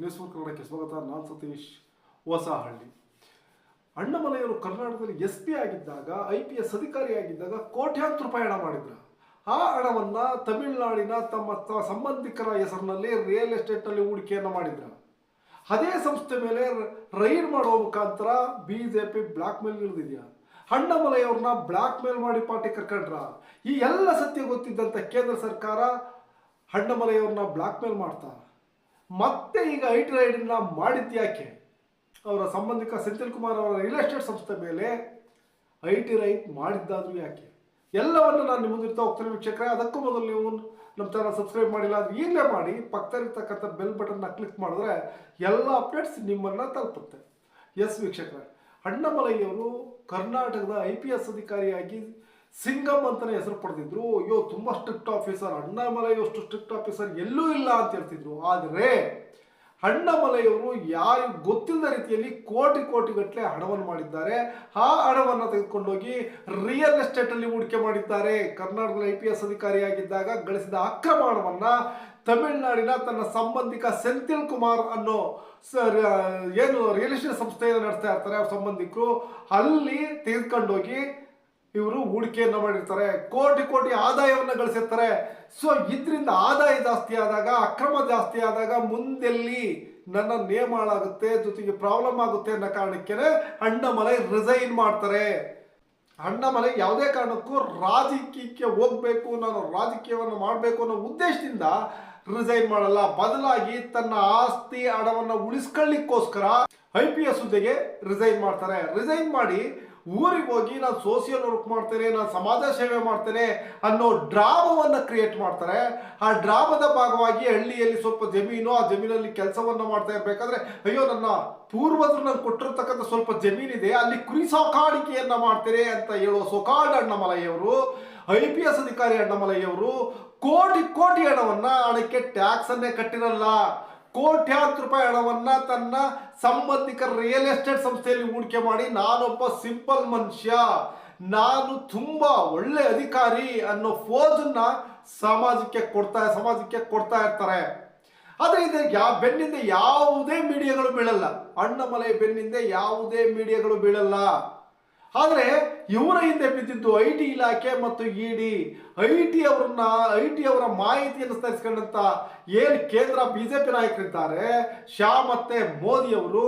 News four ಕನ್ನಡಕ್ಕೆ ಸ್ವಾಗತ. ನಾನು ಸತೀಶ್, ಹೊಸಹಳ್ಳಿ. ಅಣ್ಣಮಲೆಯವರು ಕರ್ನಾಟಕದಲ್ಲಿ ಎಸ್ ಪಿ ಆಗಿದ್ದಾಗ ಐ ಪಿ ಎಸ್ ಅಧಿಕಾರಿಯಾಗಿದ್ದಾಗ ಕೋಟ್ಯಾಂತರ ರೂಪಾಯಿ ಹಣ ಮಾಡಿದ್ರು. ಆ ಹಣವನ್ನು ತಮಿಳುನಾಡಿನ ತಮ್ಮ ಸಂಬಂಧಿಕರ ಹೆಸರಿನಲ್ಲಿ ರಿಯಲ್ ಎಸ್ಟೇಟ್ನಲ್ಲಿ ಹೂಡಿಕೆಯನ್ನು ಮಾಡಿದ್ರು. ಅದೇ ಸಂಸ್ಥೆ ಮೇಲೆ ರೈಡ್ ಮಾಡುವ ಮುಖಾಂತರ B J P blackmail ಇಳಿದಿದೆಯಾ ಅಣ್ಣಮಲೆಯವ್ರನ್ನ ಬ್ಲಾಕ್ ಮೇಲ್ ಮಾಡಿ ಪಾರ್ಟಿ ಕರ್ಕೊಂಡ್ರ? ಈ ಎಲ್ಲ ಸತ್ಯ ಗೊತ್ತಿದ್ದಂಥ ಕೇಂದ್ರ ಸರ್ಕಾರ ಅಣ್ಣಮಲೆಯವ್ರನ್ನ ಬ್ಲಾಕ್ ಮೇಲ್ ಮಾಡ್ತಾ? ಮತ್ತೆ ಈಗ ಐ ಟಿ ರೈಡನ್ನ ಮಾಡಿದ್ಯಾಕೆ ಅವರ ಸಂಬಂಧಿಕ ಸೆಂಥಿಲ್ ಕುಮಾರ್ ಅವರ ರಿಯಲ್ ಎಸ್ಟೇಟ್ ಸಂಸ್ಥೆ ಮೇಲೆ ಐ ಟಿ ರೈಟ್ ಮಾಡಿದ್ದಾದ್ರೂ ಯಾಕೆ? ಎಲ್ಲವನ್ನು ನಾನು ನಿಮ್ಮ ಮುಂದಿರ್ತಾ ಹೋಗ್ತೇನೆ ವೀಕ್ಷಕರ. ಅದಕ್ಕೂ ಮೊದಲು ನೀವು ನಮ್ಮ ಚಾನಲ್ ಸಬ್ಸ್ಕ್ರೈಬ್ ಮಾಡಿಲ್ಲ ಅದು ಈಗಲೇ ಮಾಡಿ. ಪಕ್ಕದಲ್ಲಿರ್ತಕ್ಕಂಥ ಬೆಲ್ ಬಟನ್ನ ಕ್ಲಿಕ್ ಮಾಡಿದ್ರೆ ಎಲ್ಲ ಅಪ್ಡೇಟ್ಸ್ ನಿಮ್ಮನ್ನು ತಲುಪುತ್ತೆ. ಎಸ್ ವೀಕ್ಷಕರ. ಅಣ್ಣಮಲೈಯವರು ಕರ್ನಾಟಕದ ಐ ಪಿ ಎಸ್ ಅಧಿಕಾರಿಯಾಗಿ ಸಿಂಗಮ್ ಅಂತಲೇ ಹೆಸರು ಪಡೆದಿದ್ರು. ಅಯ್ಯೋ, ತುಂಬ ಸ್ಟ್ರಿಕ್ಟ್ ಆಫೀಸರ್ ಅಣ್ಣಾಮಲೈಯಷ್ಟು ಸ್ಟ್ರಿಕ್ಟ್ ಆಫೀಸರ್ ಎಲ್ಲೂ ಇಲ್ಲ ಅಂತ ಹೇಳ್ತಿದ್ರು. ಆದರೆ, ಅಣ್ಣಾಮಲೈಯವರು ಯಾರು ಗೊತ್ತಿಲ್ಲದ ರೀತಿಯಲ್ಲಿ ಕೋಟಿ ಕೋಟಿಗಟ್ಟಲೆ ಹಣವನ್ನು ಮಾಡಿದ್ದಾರೆ. ಆ ಹಣವನ್ನು ತೆಗೆದುಕೊಂಡೋಗಿ ರಿಯಲ್ ಎಸ್ಟೇಟಲ್ಲಿ ಹೂಡಿಕೆ ಮಾಡಿದ್ದಾರೆ. ಕರ್ನಾಟಕದ ಐ ಪಿ ಎಸ್ ಅಧಿಕಾರಿಯಾಗಿದ್ದಾಗ ಗಳಿಸಿದ ಅಕ್ರಮ ಹಣವನ್ನು ತಮಿಳುನಾಡಿನ ತನ್ನ ಸಂಬಂಧಿಕ ಸೆಂಥಿಲ್ ಕುಮಾರ್ ಅನ್ನೋ ಏನು ರಿಯಲ್ ಎಸ್ಟೇಟ್ ಸಂಸ್ಥೆಯನ್ನು ನಡೆಸ್ತಾ ಇರ್ತಾರೆ ಅವ್ರ ಸಂಬಂಧಿಕರು. ಅಲ್ಲಿ ತೆಗೆದುಕೊಂಡೋಗಿ ಇವರು ಹೂಡಿಕೆಯನ್ನು ಮಾಡಿರ್ತಾರೆ. ಕೋಟಿ ಕೋಟಿ ಆದಾಯವನ್ನು ಗಳಿಸಿರ್ತಾರೆ. ಸೊ ಇದರಿಂದ ಆದಾಯ ಜಾಸ್ತಿ ಆದಾಗ, ಅಕ್ರಮ ಜಾಸ್ತಿ ಆದಾಗ ಮುಂದೆಲ್ಲಿ ನನ್ನ ನೇಮ್ ಹಾಳಾಗುತ್ತೆ ಜೊತೆಗೆ ಪ್ರಾಬ್ಲಮ್ ಆಗುತ್ತೆ ಅನ್ನೋ ಕಾರಣಕ್ಕೆ ಅಣ್ಣಮಲೈ ರಿಸೈನ್ ಮಾಡ್ತಾರೆ. ಅಣ್ಣಮಲೈ ಯಾವುದೇ ಕಾರಣಕ್ಕೂ ರಾಜಕೀಯಕ್ಕೆ ಹೋಗ್ಬೇಕು, ನಾನು ರಾಜಕೀಯವನ್ನು ಮಾಡಬೇಕು ಅನ್ನೋ ಉದ್ದೇಶದಿಂದ ರಿಸೈನ್ ಮಾಡಲ್ಲ. ಬದಲಾಗಿ ತನ್ನ ಆಸ್ತಿ ಹಣವನ್ನು ಉಳಿಸ್ಕೊಳ್ಳಿಕ್ಕೋಸ್ಕರ ಐ ಪಿ ಎಸ್ ಹುದ್ದೆಗೆ ರಿಸೈನ್ ಮಾಡ್ತಾರೆ. ರಿಸೈನ್ ಮಾಡಿ ಊರಿಗೆ ಹೋಗಿ ನಾನು ಸೋಷಿಯಲ್ ವರ್ಕ್ ಮಾಡ್ತೇನೆ, ನಾನು ಸಮಾಜ ಸೇವೆ ಮಾಡ್ತೇನೆ ಅನ್ನೋ ಡ್ರಾಮವನ್ನು ಕ್ರಿಯೇಟ್ ಮಾಡ್ತಾರೆ. ಆ ಡ್ರಾಮದ ಭಾಗವಾಗಿ ಹಳ್ಳಿಯಲ್ಲಿ ಸ್ವಲ್ಪ ಜಮೀನು, ಆ ಜಮೀನಲ್ಲಿ ಕೆಲಸವನ್ನು ಮಾಡ್ತಾ ಇರಬೇಕಾದ್ರೆ, ಅಯ್ಯೋ ನನ್ನ ಪೂರ್ವಜರು ನಂಗೆ ಕೊಟ್ಟಿರ್ತಕ್ಕಂಥ ಸ್ವಲ್ಪ ಜಮೀನಿದೆ, ಅಲ್ಲಿ ಕುರಿ ಸಾಕಾಣಿಕೆಯನ್ನ ಮಾಡ್ತೇನೆ ಅಂತ ಹೇಳೋ ಸೊಕಾಡ್ ಅಣ್ಣಮಲೈಯವರು ಐ ಪಿ ಎಸ್ ಅಧಿಕಾರಿ ಅಣ್ಣಮಲೈಯವರು, ಕೋಟಿ ಕೋಟಿ ಹಣವನ್ನ ಹಣಕ್ಕೆ ಟ್ಯಾಕ್ಸನ್ನೇ ಕಟ್ಟಿರಲ್ಲ. ಕೋಟ್ಯಾಂತರ ರೂಪಾಯಿ ಹಣವನ್ನ ತನ್ನ ಸಂಬಂಧಿಕರ ರಿಯಲ್ ಎಸ್ಟೇಟ್ ಸಂಸ್ಥೆಯಲ್ಲಿ ಹೂಡಿಕೆ ಮಾಡಿ, ನಾನೊಬ್ಬ ಸಿಂಪಲ್ ಮನುಷ್ಯ, ನಾನು ತುಂಬಾ ಒಳ್ಳೆ ಅಧಿಕಾರಿ ಅನ್ನೋ ಫೋಜನ್ನ ಸಮಾಜಕ್ಕೆ ಕೊಡ್ತಾ ಸಮಾಜಕ್ಕೆ ಕೊಡ್ತಾ ಇರ್ತಾರೆ. ಆದ್ರೆ ಇದು ಯಾವ ಬೆನ್ನಿಂದ ಯಾವುದೇ ಮೀಡಿಯಾಗಳು ಬೀಳಲ್ಲ. ಅಣ್ಣಮಲೈ ಬೆನ್ನಿಂದ ಯಾವುದೇ ಮೀಡಿಯಾಗಳು ಬೀಳಲ್ಲ. ಆದರೆ ಇವರ ಹಿಂದೆ ಬಿದ್ದಿದ್ದು ಐ ಟಿ ಇಲಾಖೆ ಮತ್ತು ಇ ಡಿ ಐ ಟಿ ಅವರನ್ನ ಐ ಟಿ ಅವರ ಮಾಹಿತಿಯನ್ನು ತರಿಸ್ಕೊಂಡಂತ ಏನು ಕೇಂದ್ರ ಬಿಜೆಪಿ ನಾಯಕರಿದ್ದಾರೆ ಶಾ ಮತ್ತೆ ಮೋದಿ ಅವರು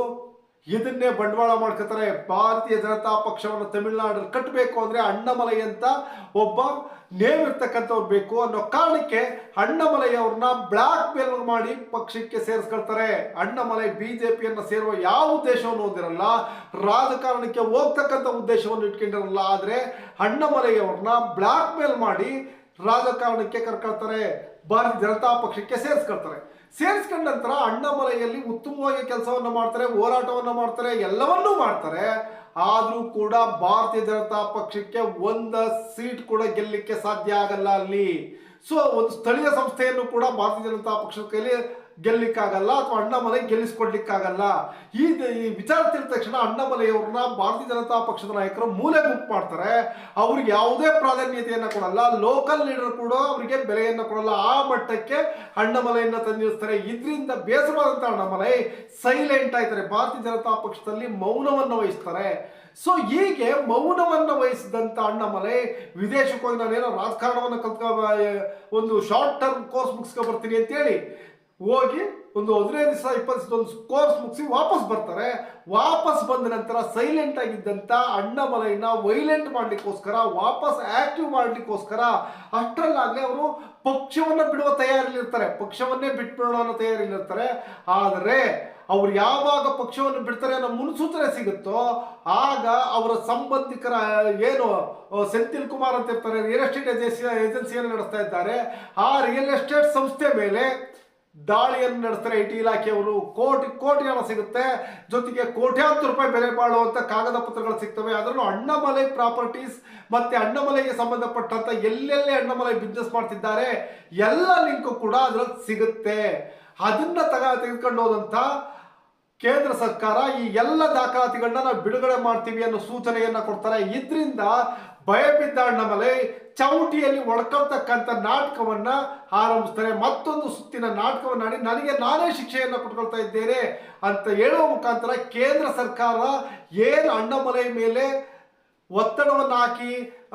ಇದನ್ನೇ ಬಂಡವಾಳ ಮಾಡ್ಕೋತಾರೆ, ಭಾರತೀಯ ಜನತಾ ಪಕ್ಷವನ್ನು ತಮಿಳುನಾಡಲ್ಲಿ ಕಟ್ಟಬೇಕು ಅಂದರೆ ಅಣ್ಣಮಲೈ ಅಂತ ಒಬ್ಬ ನೇಮ್ ಇರ್ತಕ್ಕಂಥವ್ರು ಬೇಕು ಅನ್ನೋ ಕಾರಣಕ್ಕೆ ಅಣ್ಣಮಲೈ ಅವ್ರನ್ನ ಬ್ಲ್ಯಾಕ್ ಮೇಲ್ ಮಾಡಿ ಪಕ್ಷಕ್ಕೆ ಸೇರಿಸ್ಕೊಳ್ತಾರೆ. ಅಣ್ಣಮಲೈ ಬಿ ಜೆ ಪಿಯನ್ನು ಸೇರುವ ಯಾವ ಉದ್ದೇಶವನ್ನು ಹೊಂದಿರಲ್ಲ, ರಾಜಕಾರಣಕ್ಕೆ ಹೋಗ್ತಕ್ಕಂಥ ಉದ್ದೇಶವನ್ನು ಇಟ್ಕೊಂಡಿರಲ್ಲ, ಆದರೆ ಅಣ್ಣಮಲೈ ಅವ್ರನ್ನ ಬ್ಲ್ಯಾಕ್ ಮೇಲ್ ಮಾಡಿ ರಾಜಕಾರಣಕ್ಕೆ ಕರ್ಕೊಳ್ತಾರೆ, ಭಾರತೀಯ ಜನತಾ ಪಕ್ಷಕ್ಕೆ ಸೇರಿಸ್ಕೊಳ್ತಾರೆ. ಸೇರಿಸ್ಕೊಂಡ ನಂತರ ಅಣ್ಣಮಲೆಯಲ್ಲಿ ಉತ್ತಮವಾಗಿ ಕೆಲಸವನ್ನು ಮಾಡ್ತಾರೆ, ಹೋರಾಟವನ್ನು ಮಾಡ್ತಾರೆ, ಎಲ್ಲವನ್ನೂ ಮಾಡ್ತಾರೆ. ಆದರೂ ಕೂಡ ಭಾರತೀಯ ಜನತಾ ಪಕ್ಷಕ್ಕೆ ಒಂದ ಸೀಟ್ ಕೂಡ ಗೆಲ್ಲಲಿಕ್ಕೆ ಸಾಧ್ಯ ಆಗಲ್ಲ ಅಲ್ಲಿ. ಸೊ ಒಂದು ಸ್ಥಳೀಯ ಸಂಸ್ಥೆಯನ್ನು ಕೂಡ ಭಾರತೀಯ ಜನತಾ ಪಕ್ಷದ ಕೈಲಿ ಗೆಲ್ಲಿಕ್ಕಾಗಲ್ಲ ಅಥವಾ ಅಣ್ಣಾಮಲೈ ಗೆಲ್ಲಿಸ್ಕೊಡ್ಲಿಕ್ಕಾಗಲ್ಲ? ಈ ವಿಚಾರ ತಿಳಿದ ತಕ್ಷಣ ಅಣ್ಣಾಮಲೈಯವ್ರನ್ನ ಭಾರತೀಯ ಜನತಾ ಪಕ್ಷದ ನಾಯಕರು ಮೂಲೆ ಗುಂಪು ಮಾಡ್ತಾರೆ. ಅವ್ರಿಗೆ ಯಾವುದೇ ಪ್ರಾಧಾನ್ಯತೆಯನ್ನು ಕೊಡಲ್ಲ. ಲೋಕಲ್ ಲೀಡರ್ ಕೂಡ ಅವರಿಗೆ ಬೆಲೆಯನ್ನು ಕೊಡಲ್ಲ. ಆ ಮಟ್ಟಕ್ಕೆ ಅಣ್ಣಾಮಲೆಯನ್ನು ತಂದಿರ್ತಾರೆ. ಇದರಿಂದ ಬೇಸರವಾದಂಥ ಅಣ್ಣಾಮಲೈ ಸೈಲೆಂಟ್ ಆಯ್ತಾರೆ. ಭಾರತೀಯ ಜನತಾ ಪಕ್ಷದಲ್ಲಿ ಮೌನವನ್ನು ವಹಿಸ್ತಾರೆ. ಸೊ ಹೀಗೆ ಮೌನವನ್ನು ವಹಿಸಿದಂಥ ಅಣ್ಣಾಮಲೈ ವಿದೇಶಕ್ಕೆ ಹೋಗಿ ನಾನೇನೋ ರಾಜಕಾರಣವನ್ನು ಕಲ್ತ್ಕೊ ಒಂದು ಶಾರ್ಟ್ ಟರ್ಮ್ ಕೋರ್ಸ್ ಮುಗಿಸ್ಕೊ ಬರ್ತೀನಿ ಅಂತೇಳಿ. ಹೋಗಿ ಒಂದು ಹದಿನೈದು ದಿವಸ, ಇಪ್ಪತ್ತು ದಿವಸ ಒಂದು ಕೋರ್ಸ್ ಮುಗಿಸಿ ವಾಪಸ್ ಬರ್ತಾರೆ. ವಾಪಸ್ ಬಂದ ನಂತರ ಸೈಲೆಂಟ್ ಆಗಿದ್ದಂಥ ಅಣ್ಣಮಲೈನ ವೈಲೆಂಟ್ ಮಾಡ್ಲಿಕ್ಕೋಸ್ಕರ, ವಾಪಸ್ ಆಕ್ಟಿವ್ ಮಾಡ್ಲಿಕ್ಕೋಸ್ಕರ ಅಷ್ಟರಲ್ಲಾಗಲೇ ಅವರು ಪಕ್ಷವನ್ನು ಬಿಡುವ ತಯಾರಿಲಿರ್ತಾರೆ. ಪಕ್ಷವನ್ನೇ ಬಿಟ್ಬಿಡೋಣ ಅನ್ನೋ ತಯಾರಿಲಿರ್ತಾರೆ. ಆದರೆ ಅವ್ರು ಯಾವಾಗ ಪಕ್ಷವನ್ನು ಬಿಡ್ತಾರೆ ಅನ್ನೋ ಮುನ್ಸೂಚನೆ ಸಿಗುತ್ತೋ, ಆಗ ಅವರ ಸಂಬಂಧಿಕರ ಏನು ಸೆಂಥಿಲ್ ಕುಮಾರ್ ಅಂತ ಇರ್ತಾರೆ ರಿಯಲ್ ಎಸ್ಟೇಟ್ ಏಜೆನ್ಸಿ ಏಜೆನ್ಸಿಯನ್ನು ನಡೆಸ್ತಾ ಇದ್ದಾರೆ. ಆ ರಿಯಲ್ ಎಸ್ಟೇಟ್ ಸಂಸ್ಥೆ ಮೇಲೆ ದಾಳಿಯನ್ನು ನಡೆಸ್ತಾರೆ ಐ ಟಿ ಇಲಾಖೆಯವರು. ಕೋಟಿ ಕೋಟಿ ಹಣ ಸಿಗುತ್ತೆ. ಜೊತೆಗೆ ಕೋಟ್ಯಾಂತರ ರೂಪಾಯಿ ಬೆಲೆ ಬಾಳುವಂತ ಕಾಗದ ಪತ್ರಗಳು ಸಿಗ್ತವೆ. ಅದರಲ್ಲೂ ಅಣ್ಣಮಲೈ ಪ್ರಾಪರ್ಟೀಸ್ ಮತ್ತೆ ಅಣ್ಣಮಲೈಗೆ ಸಂಬಂಧಪಟ್ಟಂತ ಎಲ್ಲೆಲ್ಲಿ ಅಣ್ಣಮಲೈ ಬಿಸ್ನೆಸ್ ಮಾಡ್ತಿದ್ದಾರೆ, ಎಲ್ಲ ಲಿಂಕು ಕೂಡ ಅದರಲ್ಲಿ ಸಿಗುತ್ತೆ. ಅದನ್ನ ತಗ, ತೆಗೆದುಕೊಂಡು ಹೋದಂತ ಕೇಂದ್ರ ಸರ್ಕಾರ ಈ ಎಲ್ಲ ದಾಖಲಾತಿಗಳನ್ನ ನಾವು ಬಿಡುಗಡೆ ಮಾಡ್ತೀವಿ ಅನ್ನೋ ಸೂಚನೆಯನ್ನ ಕೊಡ್ತಾರೆ. ಇದರಿಂದ ಭಯ ಬಿದ್ದಾಳ ನಮಲೆ ಚೌಟಿಯಲ್ಲಿ ಒಡ್ಕೊಳ್ತಕ್ಕಂಥ ನಾಟಕವನ್ನ ಆರಂಭಿಸ್ತಾರೆ. ಮತ್ತೊಂದು ಸುತ್ತಿನ ನಾಟಕವನ್ನ ಆಡಿ ನನಗೆ ನಾನೇ ಶಿಕ್ಷೆಯನ್ನು ಕೊಟ್ಕೊಳ್ತಾ ಇದ್ದೇನೆ ಅಂತ ಹೇಳುವ ಮುಖಾಂತರ ಕೇಂದ್ರ ಸರ್ಕಾರ ಏನು ಅಣ್ಣಮಲೈ ಮೇಲೆ ಒತ್ತಡವನ್ನು ಹಾಕಿ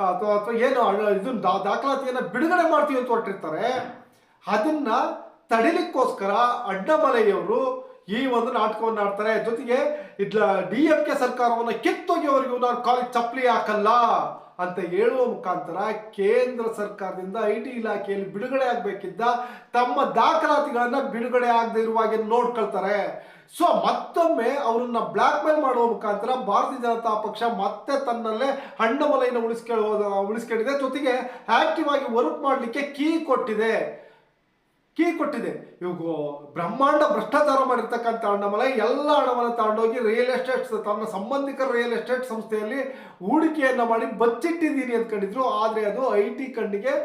ಅಥವಾ ಅಥವಾ ಏನು ಇದು ದಾಖಲಾತಿಯನ್ನು ಬಿಡುಗಡೆ ಮಾಡ್ತೀವಿ ಅಂತ ಹೊರಟಿರ್ತಾರೆ. ಅದನ್ನ ತಡಿಲಿಕ್ಕೋಸ್ಕರ ಅಣ್ಣಮಲೆಯವರು ಈ ಒಂದು ನಾಟಕವನ್ನು ಆಡ್ತಾರೆ. ಜೊತೆಗೆ ಇದ್ಲ, ಡಿ ಎಂ ಕೆ ಸರ್ಕಾರವನ್ನು ಕಿತ್ತೊಗೆಯವರೆಗೂ ನಾನು ಕಾಲಿಗೆ ಚಪ್ಪಲಿ ಹಾಕಲ್ಲ. ಅಂತ ಹೇಳುವ ಮುಖಾಂತರ ಕೇಂದ್ರ ಸರ್ಕಾರದಿಂದ ಐ ಟಿ ಇಲಾಖೆಯಲ್ಲಿ ಬಿಡುಗಡೆ ಆಗಬೇಕಿದ್ದ ತಮ್ಮ ದಾಖಲಾತಿಗಳನ್ನ ಬಿಡುಗಡೆ ಆಗದೆ ಇರುವ ಹಾಗೆ ನೋಡ್ಕೊಳ್ತಾರೆ. ಸೊ ಮತ್ತೊಮ್ಮೆ ಅವರನ್ನ ಬ್ಲಾಕ್ ಮೇಲ್ ಮಾಡುವ ಮುಖಾಂತರ ಭಾರತೀಯ ಜನತಾ ಪಕ್ಷ ಮತ್ತೆ ತನ್ನಲ್ಲೇ ಹಣ್ಣಮಲೆಯನ್ನು ಉಳಿಸ್ಕೊಳ್ಳೋ ಉಳಿಸ್ಕೊಂಡಿದೆ. ಜೊತೆಗೆ ಆಕ್ಟಿವ್ ಆಗಿ ವರ್ಕ್ ಮಾಡಲಿಕ್ಕೆ ಕೀ ಕೊಟ್ಟಿದೆ. ಕೀ ಕೊಟ್ಟಿದೆ. ಇವಾಗ ಬ್ರಹ್ಮಾಂಡ ಭ್ರಷ್ಟಾಚಾರ ಮಾಡಿರ್ತಕ್ಕಂಥ ಅಣ್ಣಮಲೈ, ಎಲ್ಲ ಹಣವನ್ನು ತಗೊಂಡೋಗಿ ರಿಯಲ್ ಎಸ್ಟೇಟ್ ತನ್ನ ಸಂಬಂಧಿಕರ ರಿಯಲ್ ಎಸ್ಟೇಟ್ ಸಂಸ್ಥೆಯಲ್ಲಿ ಹೂಡಿಕೆಯನ್ನು ಮಾಡಿ ಬಚ್ಚಿಟ್ಟಿದ್ದೀನಿ ಅಂದ್ಕೊಂಡಿದ್ರು. ಆದರೆ ಅದು ಐ ಟಿ ಕಣ್ಣಿಗೆ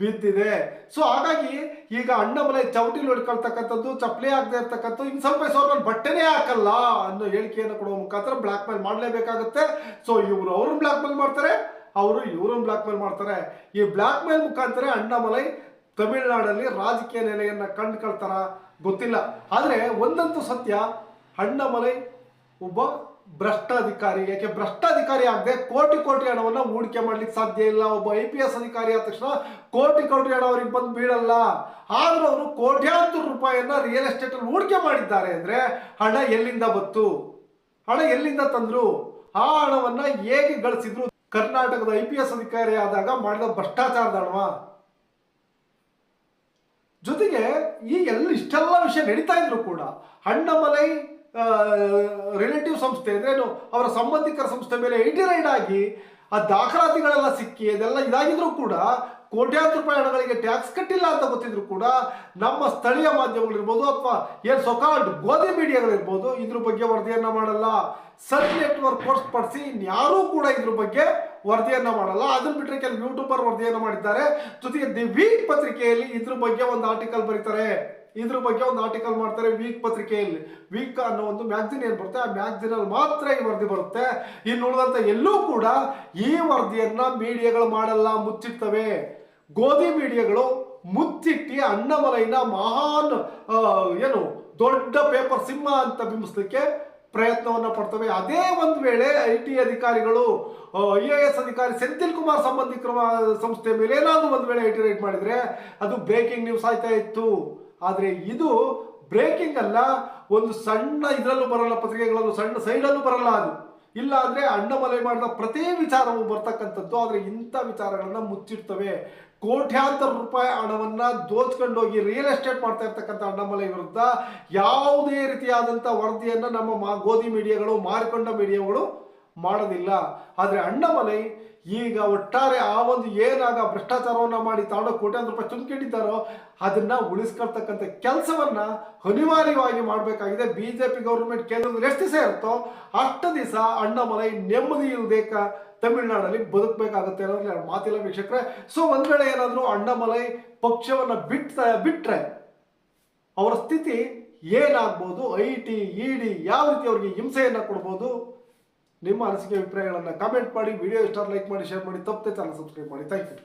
ಬಿದ್ದಿದೆ. ಸೊ ಹಾಗಾಗಿ ಈಗ ಅಣ್ಣಮಲೈ ಚೌಟಿಲಿ ಹೊಡ್ಕೊಳ್ತಕ್ಕಂಥದ್ದು, ಚಪ್ಪಲಿ ಆಗದೆ ಇರ್ತಕ್ಕಂಥದ್ದು ಇನ್ನು ಸ್ವಲ್ಪ ಸಾವಿರ ಬಟ್ಟೆನೇ ಹಾಕಲ್ಲ ಅನ್ನೋ ಹೇಳಿಕೆಯನ್ನು ಕೊಡುವ ಮುಖಾಂತರ ಬ್ಲ್ಯಾಕ್ ಮೇಲ್ ಮಾಡಲೇಬೇಕಾಗುತ್ತೆ. ಸೊ ಇವರು ಅವ್ರನ್ನ ಬ್ಲಾಕ್ ಮೇಲ್ ಮಾಡ್ತಾರೆ, ಅವರು ಇವ್ರನ್ನ ಬ್ಲಾಕ್ ಮೇಲ್ ಮಾಡ್ತಾರೆ. ಈ ಬ್ಲ್ಯಾಕ್ ಮೇಲ್ ಮುಖಾಂತರ ಅಣ್ಣಾಮಲೈ ತಮಿಳುನಾಡಲ್ಲಿ ರಾಜಕೀಯ ನೆಲೆಯನ್ನ ಕಂಡುಕೊಳ್ತಾರ ಗೊತ್ತಿಲ್ಲ. ಆದರೆ ಒಂದಂತೂ ಸತ್ಯ ಅಣ್ಣಾಮಲೈ ಒಬ್ಬ ಭ್ರಷ್ಟಾಧಿಕಾರಿ, ಯಾಕೆ ಭ್ರಷ್ಟಾಧಿಕಾರಿ ಆಗದೆ ಕೋಟಿ ಕೋಟಿ ಹಣವನ್ನ ಹೂಡಿಕೆ ಮಾಡ್ಲಿಕ್ಕೆ ಸಾಧ್ಯ ಇಲ್ಲ. ಒಬ್ಬ ಐ ಪಿ ಎಸ್ ಅಧಿಕಾರಿ ಆದ ತಕ್ಷಣ ಕೋಟಿ ಕೋಟಿ ಹಣ ಅವ್ರಿಗೆ ಬಂದು ಬೀಳಲ್ಲ. ಆದರೂ ಅವರು ಕೋಟ್ಯಾಂತರ ರೂಪಾಯಿಯನ್ನ ರಿಯಲ್ ಎಸ್ಟೇಟ್ ಅಲ್ಲಿ ಹೂಡಿಕೆ ಮಾಡಿದ್ದಾರೆ ಅಂದ್ರೆ ಹಣ ಎಲ್ಲಿಂದ ಬತ್ತು ಹಣ ಎಲ್ಲಿಂದ ತಂದ್ರು? ಆ ಹಣವನ್ನ ಹೇಗೆ ಗಳಿಸಿದ್ರು? ಕರ್ನಾಟಕದ ಐ ಪಿ ಎಸ್ ಅಧಿಕಾರಿ ಆದಾಗ ಮಾಡಿದ ಭ್ರಷ್ಟಾಚಾರದ ಹಣವಾ? ಜೊತೆಗೆ ಈ ಎಲ್ಲ ಇಷ್ಟೆಲ್ಲ ವಿಷಯ ನಡೀತಾ ಇದ್ರು ಕೂಡ ಅಣ್ಣಮಲೈ ರಿಲೇಟಿವ್ ಸಂಸ್ಥೆ ಅಂದ್ರೇನು ಅವರ ಸಂಬಂಧಿಕರ ಸಂಸ್ಥೆ ಮೇಲೆ ಐಟಿ ರೈಡ್ ಆಗಿ ಆ ದಾಖಲಾತಿಗಳೆಲ್ಲ ಸಿಕ್ಕಿ ಅದೆಲ್ಲ ಇದಾಗಿದ್ರು ಕೂಡ ಕೋಟ್ಯಾಂತರ ರೂಪಾಯಿ ಹಣಗಳಿಗೆ ಟ್ಯಾಕ್ಸ್ ಕಟ್ಟಿಲ್ಲ ಅಂತ ಗೊತ್ತಿದ್ರು ಕೂಡ ನಮ್ಮ ಸ್ಥಳೀಯ ಮಾಧ್ಯಮಗಳಿರ್ಬೋದು ಅಥವಾ ಏನು ಸೊಕಾಲ್ಡ್ ಗೋಧಿ ಮೀಡಿಯಾಗಳಿರ್ಬೋದು ಇದ್ರ ಬಗ್ಗೆ ವರದಿಯನ್ನ ಮಾಡಲ್ಲ. ಸಚ್ ನೆಟ್ವರ್ಕ್ ಹೊರತುಪಡಿಸಿ ಇನ್ಯಾರೂ ಕೂಡ ಇದ್ರ ಬಗ್ಗೆ ವರದಿಯನ್ನ ಮಾಡಲ್ಲ. ಅದನ್ನ ಬಿಟ್ಟರೆ ಕೆಲವು ಯೂಟ್ಯೂಬರ್ ವರದಿಯನ್ನು ಮಾಡಿದ್ದಾರೆ. ಜೊತೆಗೆ ದಿ ವೀಕ್ ಪತ್ರಿಕೆಯಲ್ಲಿ ಇದ್ರ ಬಗ್ಗೆ ಒಂದು ಆರ್ಟಿಕಲ್ ಬರೀತಾರೆ. ಇದ್ರ ಬಗ್ಗೆ ಒಂದು ಆರ್ಟಿಕಲ್ ಮಾಡ್ತಾರೆ ವೀಕ್ ಪತ್ರಿಕೆಯಲ್ಲಿ. ವೀಕ್ ಅನ್ನೋ ಒಂದು ಮ್ಯಾಗ್ಝಿನ್ ಏನು ಬರುತ್ತೆ? ಆ ಮ್ಯಾಗ್ಝಿನ್ ಅಲ್ಲಿ ಮಾತ್ರ ಈ ವರದಿ ಬರುತ್ತೆ. ಇನ್ನು ಉಳಿದಂತ ಎಲ್ಲೂ ಕೂಡ ಈ ವರದಿಯನ್ನ ಮೀಡಿಯಾಗಳು ಮಾಡಲ್ಲ, ಮುಚ್ಚಿಡ್ತವೆ. ಗೋಧಿ ಮೀಡಿಯಾಗಳು ಮುಚ್ಚಿಟ್ಟಿ ಅನ್ನಮಲೈನ ಮಹಾನ್ ಏನು ದೊಡ್ಡ ಪೇಪರ್ ಸಿಂಹ ಅಂತ ಬಿಂಬಿಸ್ಲಿಕ್ಕೆ ಪ್ರಯತ್ನವನ್ನ ಪಡ್ತವೆ. ಅದೇ ಒಂದು ವೇಳೆ ಐ ಟಿ ಅಧಿಕಾರಿಗಳು ಐ ಎ ಎಸ್ ಅಧಿಕಾರಿ ಸೆಂಥಿಲ್ ಕುಮಾರ್ ಸಂಬಂಧಿಕರ ಸಂಸ್ಥೆ ಮೇಲೆ ಏನಾದರೂ ಒಂದು ವೇಳೆ ಐ ಟಿ ರೈಟ್ ಮಾಡಿದರೆ ಅದು ಬ್ರೇಕಿಂಗ್ ನ್ಯೂಸ್ ಆಯ್ತಾ ಇತ್ತು. ಆದರೆ ಇದು ಬ್ರೇಕಿಂಗ್ ಅಲ್ಲ, ಒಂದು ಸಣ್ಣ ಇದರಲ್ಲೂ ಬರಲ್ಲ, ಪತ್ರಿಕೆಗಳಲ್ಲೂ ಸಣ್ಣ ಸೈಡಲ್ಲೂ ಬರಲ್ಲ ಅದು. ಇಲ್ಲ ಅಂದರೆ ಅಣ್ಣಮಲೆ ಮಾಡಿದ ಪ್ರತಿ ವಿಚಾರವು ಬರ್ತಕ್ಕಂಥದ್ದು, ಆದರೆ ಇಂಥ ವಿಚಾರಗಳನ್ನು ಮುಚ್ಚಿಡ್ತವೆ. ಕೋಟ್ಯಾಂತರ ರೂಪಾಯಿ ಹಣವನ್ನ ದೋಚ್ಕೊಂಡೋಗಿ ರಿಯಲ್ ಎಸ್ಟೇಟ್ ಮಾಡ್ತಾ ಇರ್ತಕ್ಕಂಥ ಅಣ್ಣಮಲೆ ವಿರುದ್ಧ ಯಾವುದೇ ರೀತಿಯಾದಂಥ ವರದಿಯನ್ನು ನಮ್ಮ ಮಾ, ಗೋಧಿ ಮೀಡಿಯಾಗಳು ಮಾರಿಕೊಂಡ ಮೀಡಿಯಾಗಳು ಮಾಡೋದಿಲ್ಲ. ಆದರೆ ಅಣ್ಣಮಲೈ ಈಗ ಒಟ್ಟಾರೆ ಆ ಒಂದು ಏನಾಗ ಭ್ರಷ್ಟಾಚಾರವನ್ನು ಮಾಡಿ ತಾಂಡೋ ಕೋಟ್ಯಾಂತರ ರೂಪಾಯಿ ತುಂಬಿಕೊಂಡಿದ್ದಾರೋ, ಅದನ್ನು ಉಳಿಸ್ಕೊಳ್ತಕ್ಕಂಥ ಕೆಲಸವನ್ನು ಅನಿವಾರ್ಯವಾಗಿ ಮಾಡಬೇಕಾಗಿದೆ. ಬಿ ಜೆ ಪಿ ಗೌರ್ಮೆಂಟ್ ಕೇಂದ್ರದಲ್ಲಿ ಎಷ್ಟು ದಿವಸ ಇರುತ್ತೋ ಅಷ್ಟು ದಿವಸ ಅಣ್ಣಮಲೈ ನೆಮ್ಮದಿ ಇಲ್ಲದೆ ತಮಿಳುನಾಡಲ್ಲಿ ಬದುಕಬೇಕಾಗುತ್ತೆ ಅನ್ನೋದ್ರಲ್ಲಿ ಎರಡು ಮಾತಿಲ್ಲ ವೀಕ್ಷಕರೇ. ಸೊ ಒಂದು ವೇಳೆ ಏನಾದರೂ ಅಣ್ಣಮಲೈ ಪಕ್ಷವನ್ನು ಬಿಟ್ಟ ಬಿಟ್ಟರೆ ಅವರ ಸ್ಥಿತಿ ಏನಾಗ್ಬೋದು? ಐ ಟಿ, ಇ ಡಿ ಯಾವ ರೀತಿ ಅವರಿಗೆ ಹಿಂಸೆಯನ್ನು ಕೊಡ್ಬೋದು? ನಿಮ್ಮ ಅನಿಸಿಕೆ ಅಭಿಪ್ರಾಯಗಳನ್ನು ಕಮೆಂಟ್ ಮಾಡಿ ವಿಡಿಯೋ ಇಷ್ಟ ಲೈಕ್ ಮಾಡಿ ಶೇರ್ ಮಾಡಿ, ತಪ್ಪದೆ ಚಾನಲ್ ಸಬ್ಸ್ಕ್ರೈಬ್ ಮಾಡಿ. Thank you